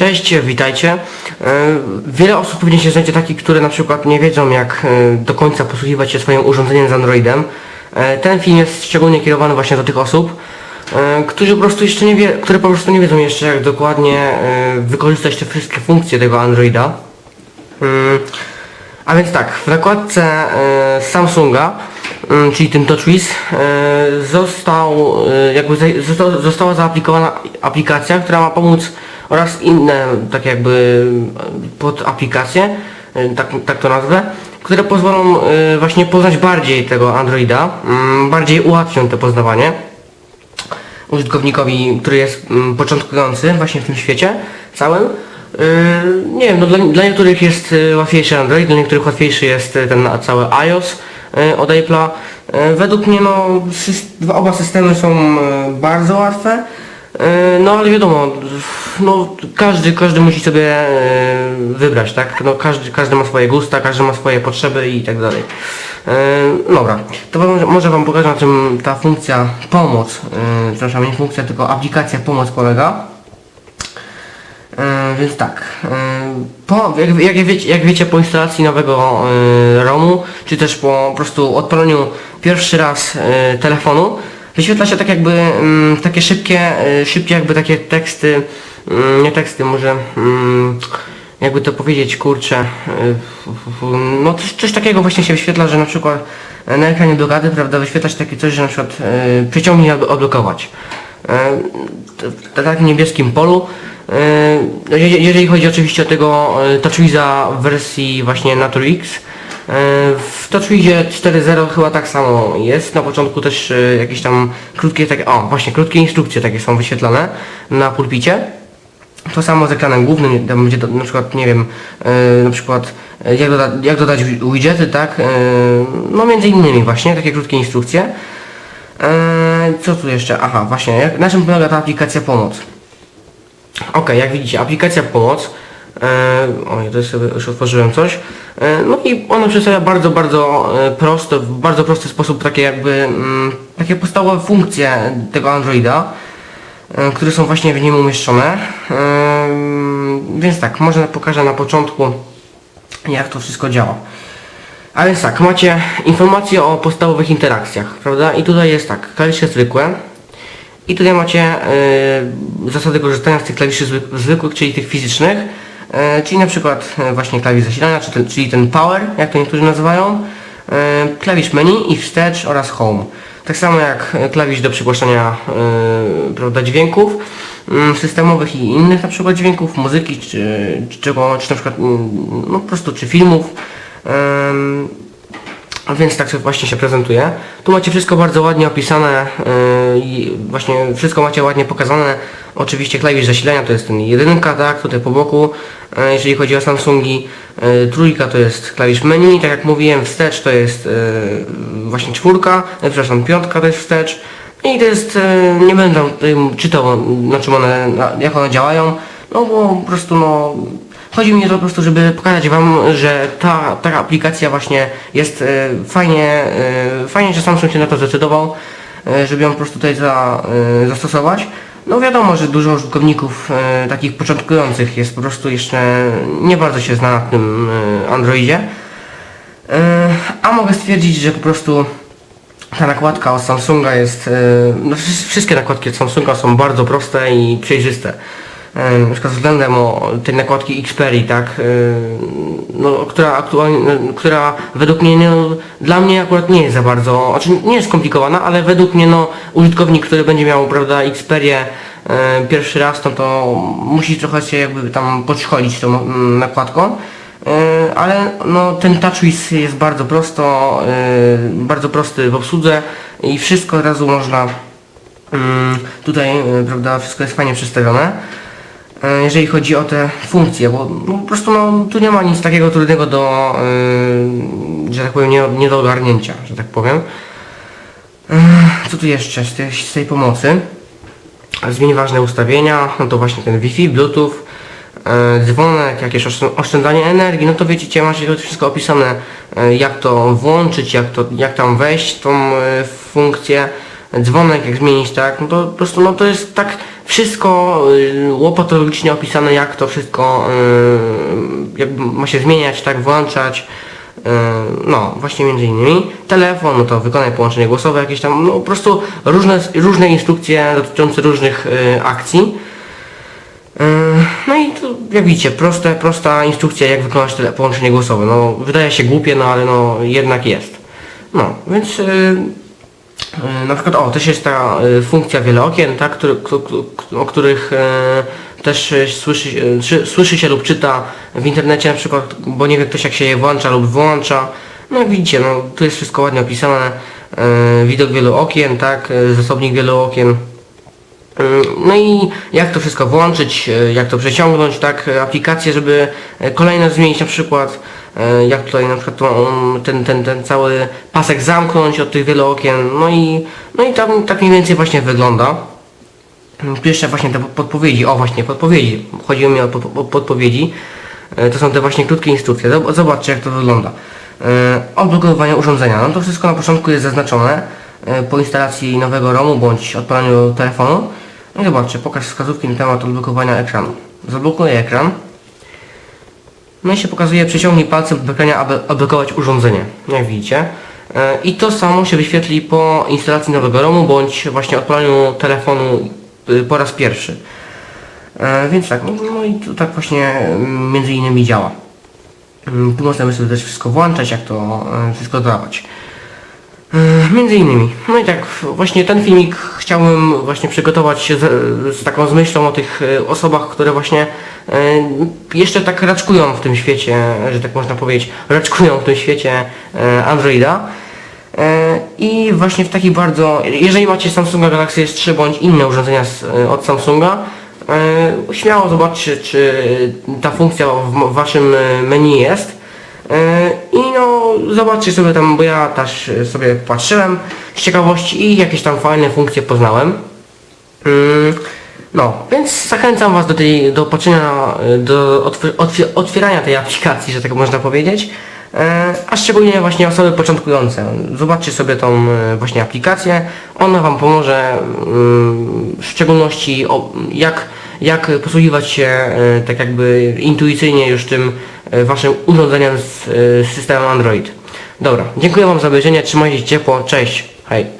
Cześć, witajcie. E, Wiele osób pewnie się znajdzie takich, które na przykład nie wiedzą jak e, do końca posługiwać się swoim urządzeniem z Androidem. E, Ten film jest szczególnie kierowany właśnie do tych osób, którzy po prostu jeszcze nie wie, które po prostu nie wiedzą jeszcze jak dokładnie wykorzystać te wszystkie funkcje tego Androida. A więc tak, w nakładce Samsunga, mm, czyli tym TouchWiz, został, jakby została zaaplikowana aplikacja, która ma pomóc oraz inne tak jakby e, pod aplikacje, e, tak, tak to nazwę, które pozwolą e, właśnie poznać bardziej tego Androida, mm, bardziej ułatwią to poznawanie użytkownikowi, który jest mm, początkujący właśnie w tym świecie całym. Yy, nie wiem, no dla, dla niektórych jest łatwiejszy Android, dla niektórych łatwiejszy jest ten cały iOS od Apple'a. Według mnie no oba systemy są bardzo łatwe. Y, No ale wiadomo, no każdy, każdy musi sobie y, wybrać, tak? No każdy, każdy ma swoje gusta, każdy ma swoje potrzeby i tak dalej. Y, Dobra, to może, Wam pokażę na czym ta funkcja pomoc, przepraszam, nie funkcja, tylko aplikacja pomoc polega. E, więc tak, e, po, jak, jak, wiecie, jak wiecie po instalacji nowego e, ROMu, czy też po prostu odpaleniu pierwszy raz e, telefonu, wyświetla się tak jakby mm, takie szybkie, e, szybkie jakby takie teksty, mm, nie teksty, może mm, jakby to powiedzieć, kurczę, f- no coś, coś takiego właśnie się wyświetla, że na przykład na ekranie blokady, prawda, wyświetla się takie coś, że na przykład e, przyciągnij albo odblokować. E, w takim niebieskim polu. Je- Jeżeli chodzi oczywiście o tego e, TouchWiza w wersji właśnie Natur X, w TouchWizie 4.0 chyba tak samo jest. Na początku też e, jakieś tam krótkie takie, o właśnie krótkie instrukcje takie są wyświetlane na pulpicie. To samo z ekranem głównym, tam będzie na przykład, nie wiem, e, na przykład e, jak, doda, jak dodać wi- widgety, tak? No między innymi właśnie, takie krótkie instrukcje. Co tu jeszcze? Aha, właśnie, jak, na czym polega ta aplikacja pomoc? Ok, jak widzicie, aplikacja pomoc. E, oj, to sobie już otworzyłem coś. E, no i ona przedstawia bardzo, bardzo e, proste, w bardzo prosty sposób takie jakby mm, takie podstawowe funkcje tego Androida, które są właśnie w nim umieszczone. Więc tak, może pokażę na początku jak to wszystko działa. A więc tak, macie informacje o podstawowych interakcjach, prawda? I tutaj jest tak, klawisze zwykłe. I tutaj macie y, zasady korzystania z tych klawiszy zwyk- zwykłych, czyli tych fizycznych. Y, czyli na przykład y, właśnie klawisz zasilania, czy czyli ten power, jak to niektórzy nazywają. y, klawisz menu i wstecz oraz home. Tak samo jak klawisz do przygłaszania prawda, dźwięków y, systemowych i innych na przykład dźwięków, muzyki, czy, czy, czego, czy na przykład mm, no, po prostu czy filmów. A więc tak sobie właśnie się prezentuje. Tu macie wszystko bardzo ładnie opisane i właśnie wszystko macie ładnie pokazane. Oczywiście klawisz zasilania to jest ten jedynka, tak, tutaj po boku. Jeżeli chodzi o Samsungi, yy, trójka to jest klawisz menu, tak jak mówiłem, wstecz to jest yy, właśnie czwórka, yy, przepraszam, piątka to jest wstecz. I to jest, nie będę czytał na czym one, jak one działają, no bo po prostu no Chodzi mi o to po prostu, żeby pokazać Wam, że ta, ta aplikacja właśnie jest e, fajnie, e, fajnie, że Samsung się na to zdecydował, e, żeby ją po prostu tutaj za, e, zastosować. No wiadomo, że dużo użytkowników e, takich początkujących jest po prostu jeszcze nie bardzo się zna na tym e, Androidzie. E, a mogę stwierdzić, że po prostu ta nakładka od Samsunga jest, e, no wszy- wszystkie nakładki od Samsunga są bardzo proste i przejrzyste. Na przykład względem o tej nakładki Xperia, tak, no, która aktualnie, no, która według mnie, no, dla mnie akurat nie jest za bardzo, znaczy nie jest skomplikowana, ale według mnie, no, użytkownik, który będzie miał, prawda, Xperię pierwszy raz, no to musi trochę się jakby tam podszkolić tą mm, nakładką. Ale no, ten TouchWiz jest bardzo prosto, bardzo prosty w obsłudze i wszystko od razu można mm, tutaj, prawda, wszystko jest fajnie przedstawione. E, Jeżeli chodzi o te funkcje, bo no, po prostu no, tu nie ma nic takiego trudnego do, e, że tak powiem, nie, nie do ogarnięcia, że tak powiem. E, Co tu jeszcze z tej, z tej pomocy? Zmień ważne ustawienia, no to właśnie ten Wi-Fi, Bluetooth, e, dzwonek, jakieś oszczę- oszczędzanie energii, no to wiecie, macie to wszystko opisane, e, jak to włączyć, jak, to, jak tam wejść tą e, funkcję, dzwonek, jak zmienić, tak, no to po prostu, no to jest tak, wszystko y, łopatologicznie opisane, jak to wszystko y, ma się zmieniać, tak, włączać. y, No, właśnie między innymi telefon, no to wykonaj połączenie głosowe, jakieś tam, no po prostu różne, różne instrukcje dotyczące różnych akcji. No i tu, jak widzicie, proste, prosta instrukcja jak wykonać połączenie głosowe. No, wydaje się głupie, no ale no jednak jest. No, więc na przykład, o, też jest ta yy, funkcja wiele okien, tak, o których yy, też słyszy, słyszy się lub czyta w internecie na przykład, bo nie wie ktoś jak się je włącza lub wyłącza. No widzicie, no tu jest wszystko ładnie opisane. Widok wielu okien, tak, zasobnik wielu okien. No i jak to wszystko włączyć, e, jak to przeciągnąć, tak, e, aplikacje, żeby e, kolejne zmienić na przykład, e, jak tutaj na przykład ten, ten, ten cały pasek zamknąć od tych wielu okien, no i, no i tam tak mniej więcej właśnie wygląda. Pierwsze właśnie te podpowiedzi, o właśnie podpowiedzi, chodziło mi o pod- o podpowiedzi, E, to są te właśnie krótkie instrukcje, Zob- zobaczcie jak to wygląda. E, Odblokowywanie urządzenia, no to wszystko na początku jest zaznaczone e, po instalacji nowego ROMu bądź odpalaniu telefonu. No i zobaczcie, pokaż wskazówki na temat odblokowania ekranu. Zablokuję ekran. No i się pokazuje, przyciągnij palcem do ekrania, aby odblokować urządzenie, jak widzicie. E, I to samo się wyświetli po instalacji nowego ROMu bądź właśnie odpalaniu telefonu y, po raz pierwszy. E, więc tak, no, no i tu tak właśnie między innymi działa. Tu możemy sobie też wszystko włączać, jak to e, wszystko dawać. E, Między innymi. No i tak, właśnie ten filmik chciałbym właśnie przygotować z, z taką z myślą o tych e, osobach, które właśnie e, jeszcze tak raczkują w tym świecie, że tak można powiedzieć, raczkują w tym świecie Androida. I właśnie w taki bardzo, jeżeli macie Samsunga Galaxy S3 bądź inne urządzenia od Samsunga, śmiało zobaczcie, czy ta funkcja w, waszym menu jest. I no, zobaczcie sobie tam, bo ja też sobie patrzyłem z ciekawości i jakieś tam fajne funkcje poznałem. Mm, No, więc zachęcam Was do tej, do patrzenia, do otw- otw- otwierania tej aplikacji, że tak można powiedzieć. E, A szczególnie właśnie osoby początkujące. Zobaczcie sobie tą e, właśnie aplikację. Ona Wam pomoże mm, w szczególności jak, jak posługiwać się e, tak jakby intuicyjnie już tym e, Waszym urządzeniem z e, systemem Android. Dobra, dziękuję Wam za obejrzenie, trzymajcie się ciepło, cześć, hej.